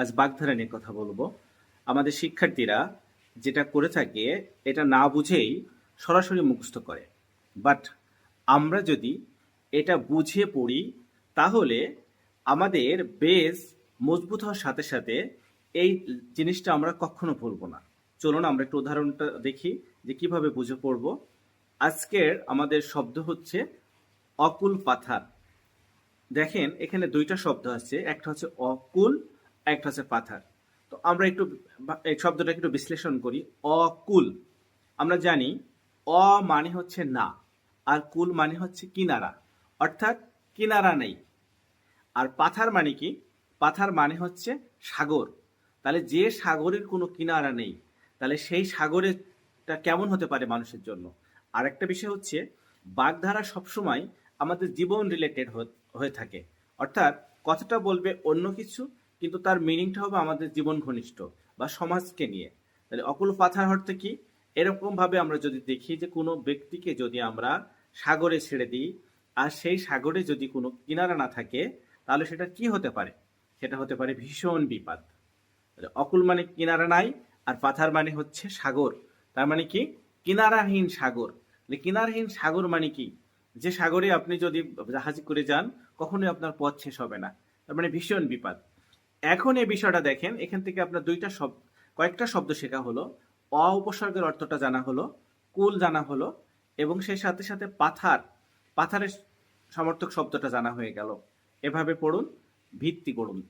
আজ বাগধারা নিয়ে কথা বলব। আমাদের শিক্ষার্থীরা যেটা করে থাকে, এটা না বুঝেই সরাসরি মুখস্থ করে। বাট আমরা যদি এটা বুঝে পড়ি, তাহলে আমাদের বেস মজবুত হওয়ার সাথে সাথে এই জিনিসটা আমরা কখনো ভুলবো না। চলুন আমরা একটু উদাহরণটা দেখি যে কীভাবে বুঝে পড়ব। আজকের আমাদের শব্দ হচ্ছে অকুল পাথার। দেখেন, এখানে দুইটা শব্দ আছে। একটা হচ্ছে অকুল একটা হচ্ছে পাথার। তো আমরা একটু এই শব্দটাকে একটু বিশ্লেষণ করি। অকুল। আমরা জানি অ মানে হচ্ছে না, আর কুল মানে হচ্ছে কিনারা, অর্থাৎ কিনারা নেই। আর পাথার মানে কি? পাথার মানে হচ্ছে সাগর। তাহলে যে সাগরের কোনো কিনারা নেই, তাহলে সেই সাগরেরটা কেমন হতে পারে মানুষের জন্য? আর একটা বিষয় হচ্ছে, বাগধারা সবসময় আমাদের জীবন রিলেটেড হয়ে থাকে। অর্থাৎ কথাটা বলবে অন্য কিছু কিন্তু তার মিনিংটা হবে আমাদের জীবন ঘনিষ্ঠ বা সমাজকে নিয়ে। তাহলে অকুল পাথার অর্থে কি? এরকম ভাবে আমরা যদি দেখি যে কোনো ব্যক্তিকে যদি আমরা সাগরে ছেড়ে দিই, আর সেই সাগরে যদি কোনো কিনারা না থাকে, তাহলে সেটা কি হতে পারে? সেটা হতে পারে ভীষণ বিপদ। অকুল মানে কিনারা নাই, আর পাথার মানে হচ্ছে সাগর। তার মানে কি? কিনারাহীন সাগর। কিনারাহীন সাগর মানে কি? যে সাগরে আপনি যদি জাহাজে করে যান, কখনোই আপনার পথ শেষ হবে না। তার মানে ভীষণ বিপদ। এখন এই বিষয়টা দেখেন, এখান থেকে আপনার দুইটা শব্দ কয়েকটা শব্দ শেখা হলো। অ উপসর্গের অর্থটা জানা হলো, কুল জানা হলো, এবং সেই সাথে সাথে পাথার, পাথারের সমর্থক শব্দটা জানা হয়ে গেল। এভাবে পড়ুন, ভিত্তি করুন।